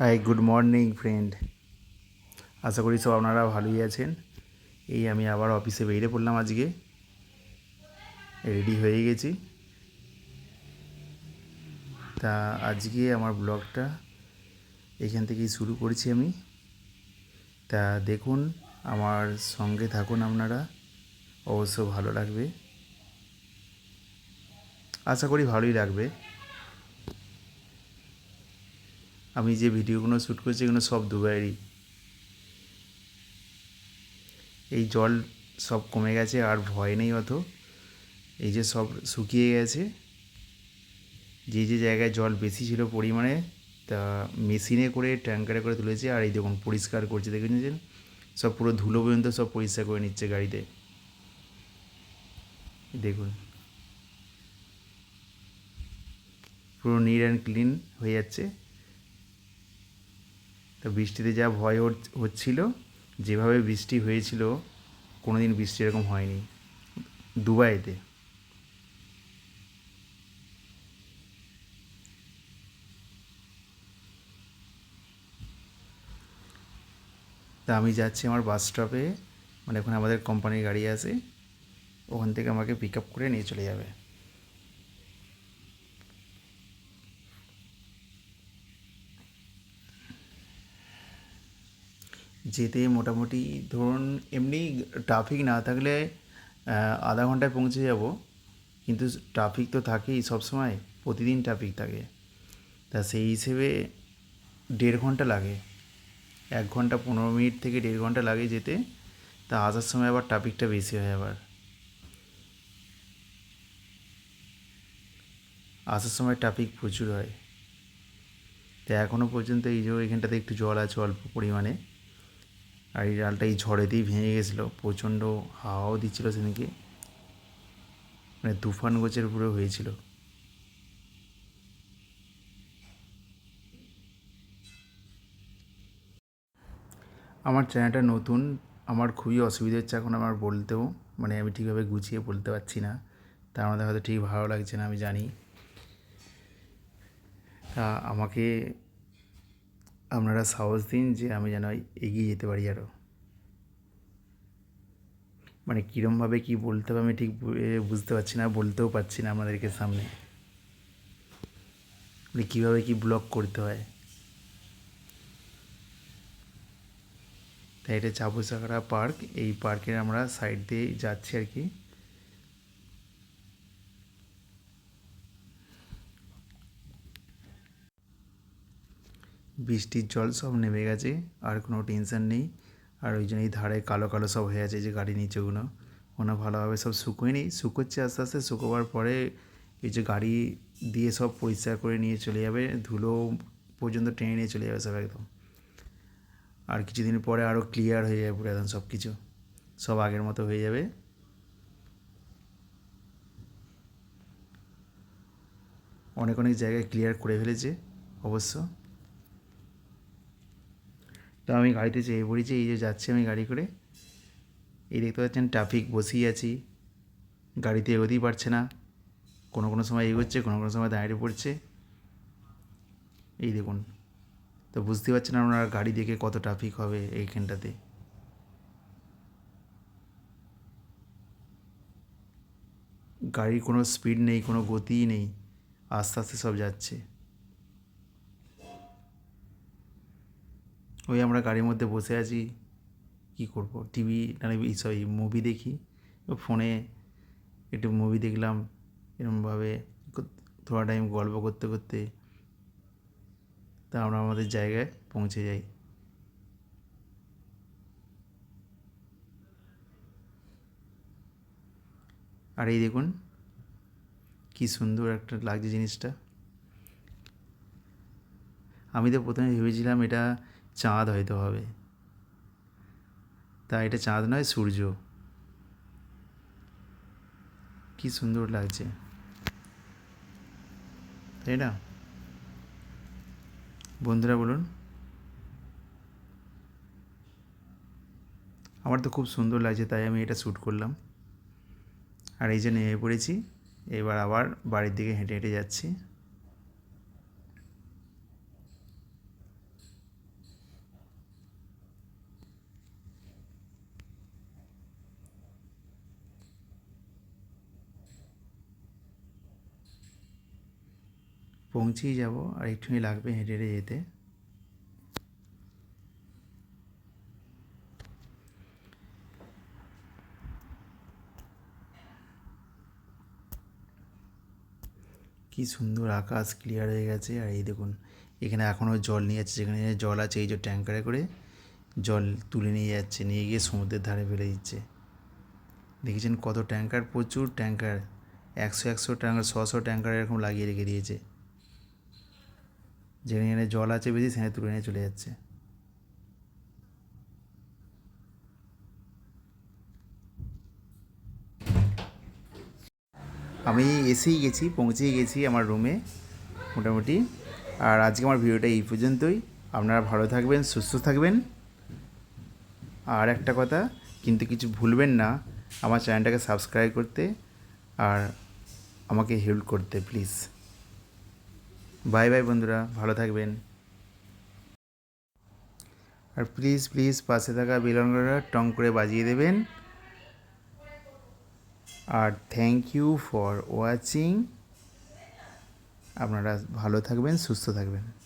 High good morning friend আশা করি সব আপনারা ভালোই আছেন। এই আমি আবার অফিসে বেরিয়ে পড়লাম আজকে। রেডি হয়ে গেছি। তা আজকে আমার ব্লগটা এখান থেকেই শুরু করেছি আমি। তা দেখুন, আমার সঙ্গে থাকুন আপনারা। অবশ্য ভালো লাগবে। আশা করি ভালোই লাগবে। আমি যে ভিডিওগুলো শ্যুট করছি এগুলো সব দুবাইয়েরই। এই জল সব কমে গেছে আর ভয় নেই অত। এই যে সব শুকিয়ে গেছে। যে যে জায়গায় জল বেশি ছিল পরিমাণে, তা মেশিনে করে, ট্যাঙ্কারে করে তুলেছে। আর এই দেখুন, পরিষ্কার করছে। দেখে নিয়েছেন সব পুরো ধুলো পর্যন্ত সব পরিষ্কার করে নিচ্ছে গাড়িতে। দেখুন। পুরো নিট অ্যান্ড ক্লিন হয়ে যাচ্ছে। তো বৃষ্টিতে যা ভয় হচ্ছিল, যেভাবে বৃষ্টি হয়েছিল কোনো দিন বৃষ্টি এরকম হয়নি। দুবাইতে। তা আমি যাচ্ছি আমার বাস স্টপে মানে এখন আমাদের কোম্পানির গাড়ি আছে, ওখান থেকে আমাকে পিক আপ করে নিয়ে চলে যাবে। যেতে মোটামুটি ধরুন এমনি ট্রাফিক না থাকলে আধা ঘন্টায় পৌঁছে যাব। কিন্তু ট্রাফিক তো থাকেই সবসময়, প্রতিদিন ট্রাফিক থাকে। তা সেই হিসেবে দেড় ঘণ্টা লাগে। এক ঘণ্টা পনেরো মিনিট থেকে দেড় ঘণ্টা লাগে যেতে। তা আসার সময় আবার ট্রাফিকটা বেশি হয় আবার। আসার সময় ট্রাফিক প্রচুর হয়। তা এখনও পর্যন্ত এই যে এখানটাতে একটু জল আছে অল্প পরিমাণে। আর এই ডালটা এই ঝড়েতেই ভেঙে গেছিল, প্রচণ্ড হাওয়াও দিচ্ছিল সেদিকে মানে তুফান গোছের উপরে হয়েছিল। আমার চ্যানেলটা নতুন, আমার খুবই অসুবিধা হচ্ছে এখন আমার বলতেও মানে আমি ঠিকভাবে গুছিয়ে বলতে পারছি না। তার মধ্যে হয়তো ঠিক ভালো লাগছে না, আমি জানি। তা আমাকে আপনারা সাহস দিন যে আমি যেন এগিয়ে যেতে পারি আরও মানে কীরমভাবে কী বলতে হবে আমি ঠিক বুঝতে পারছি না, বলতেও পারছি না আপনাদেরকে সামনে। মানে কীভাবে কী ব্লগ করতে হয়। তাই এটা চাবুসাগরা পার্ক এই পার্কের আমরা সাইড দিয়ে যাচ্ছি আর কি। বৃষ্টির জল সব নেমে গেছে, আর কোনো টেনশন নেই। আর ওই জন্য এই ধারে কালো কালো সব হয়ে আছে যে গাড়ি নিচেগুলো। ওগুলো ভালোভাবে সব শুকোয় নি শুকোচ্ছে আস্তে আস্তে, শুকোবার পরে এই যে গাড়ি দিয়ে সব পরিষ্কার করে নিয়ে চলে যাবে, ধুলো পর্যন্ত টেনে নিয়ে চলে যাবে সব একদম। আর কিছুদিন পরে আরও ক্লিয়ার হয়ে যাবে পুরো একদম সব কিছু সব আগের মতো হয়ে যাবে। অনেক অনেক জায়গায় ক্লিয়ার করে ফেলেছে, অবশ্য। তো আমি গাড়িতে চেয়ে পড়েছি, এই যে যাচ্ছি আমি গাড়ি করে। এই দেখতে পাচ্ছেন ট্রাফিক বসেই আছি। গাড়িতে এগোতেই পারছে না। কোনো কোনো সময় এগোচ্ছে, কোনো কোনো সময় দাঁড়িয়ে পড়ছে। এই দেখুন, তো বুঝতে পারছেন আপনারা গাড়ি দেখে কত ট্রাফিক হবে এইখানটাতে। গাড়ির কোনো স্পিড নেই, কোনো গতিই নেই। আস্তে আস্তে সব যাচ্ছে। ওই আমরা গাড়ির মধ্যে বসে আছি। কী করব? টিভি নাহলে এই মুভি দেখি। ফোনে একটু মুভি দেখলাম এরকমভাবে থোড়া টাইম গল্প করতে করতে তা আমরা আমাদের জায়গায় পৌঁছে যাই। আর এই দেখুন, কি সুন্দর একটা লাগছে জিনিসটা। আমি তো প্রথমে ভেবেছিলাম এটা চাঁদ হয়তো হবে। তা এটা চাঁদ নয়, সূর্য। কি সুন্দর লাগছে। তাই না? বন্ধুরা বলুন। আমার তো খুব সুন্দর লাগছে, তাই আমি এটা শ্যুট করলাম। আর এই যে নেমে পড়েছি, এবার আবার বাড়ির দিকে হেঁটে হেঁটে যাচ্ছি। পৌঁছেই যাব আর একটুখানি লাগবে হেঁটে হেঁটে যেতে। কি সুন্দর আকাশ ক্লিয়ার হয়ে গেছে আর এই দেখুন, এখানে এখনও জল নিয়ে যাচ্ছে, যেখানে জল আছে এই যে ট্যাঙ্কারে করে জল তুলে নিয়ে যাচ্ছে, নিয়ে গিয়ে সমুদ্রের ধারে ফেলে দিচ্ছে। দেখেছেন কত ট্যাঙ্কার? প্রচুর ট্যাঙ্কার, একশো একশো ট্যাঙ্কার ছশো ট্যাঙ্কার এরকম লাগিয়ে রেখে দিয়েছে। যেখানে জল আছে বেশি, সেখানে তুলে নিয়ে চলে যাচ্ছে। আমি এসেই গেছি, পৌঁছেই গেছি আমার রুমে মোটামুটি। আর আজকে আমার ভিডিওটা এই পর্যন্তই। আপনারা ভালো থাকবেন, সুস্থ থাকবেন। আর একটা কথা, কিন্তু কিছু ভুলবেন না, আমার চ্যানেলটাকে সাবস্ক্রাইব করতে আর আমাকে হেল্প করতে প্লিজ বাই বাই বন্ধুরা, ভালো থাকবেন। আর প্লিজ প্লিজ পাশে থাকা বিলঙ্গরা টং করে বাজিয়ে দেবেন। আর থ্যাংক ইউ ফর ওয়াচিং আপনারা ভালো থাকবেন, সুস্থ থাকবেন।